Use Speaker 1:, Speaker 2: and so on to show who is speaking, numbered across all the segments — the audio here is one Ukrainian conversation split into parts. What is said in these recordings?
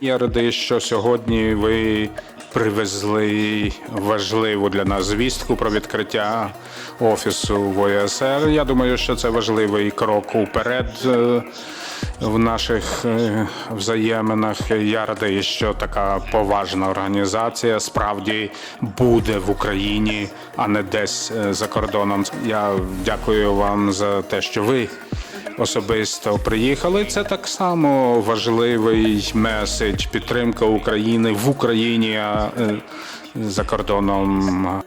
Speaker 1: Я радий, що сьогодні ви привезли важливу для нас звістку про відкриття офісу в ОСР. Я думаю, що це важливий крок уперед е, в наших е, взаєминах. Я радий, що така поважна організація справді буде в Україні, а не десь е, за кордоном. Я дякую вам за те, що ви особисто приїхали. Це так само важливий меседж підтримка України в Україні е, за кордоном.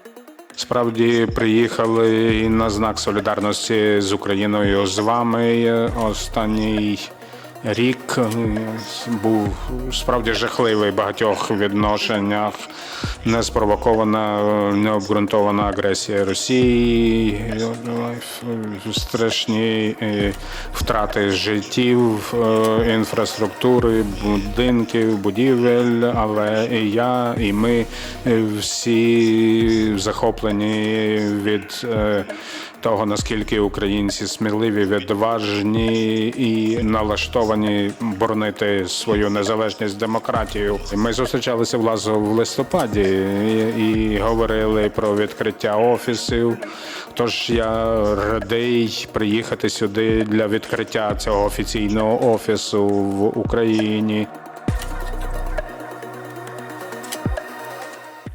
Speaker 1: Справді приїхали на знак солідарності з Україною з вами. Останній рік е, був справді жахливий в багатьох відношеннях. Неспровокована, необґрунтована агресія Росії, страшні е, втрати життів, е, інфраструктури, будинків, будівель. Але і я, і ми е, всі захоплені від е, того, наскільки українці сміливі, відважні і налаштовані боронити свою незалежність демократію. Ми зустрічалися власне в листопаді і, і говорили про відкриття офісів. Тож я радий приїхати сюди для відкриття цього офіційного офісу в Україні.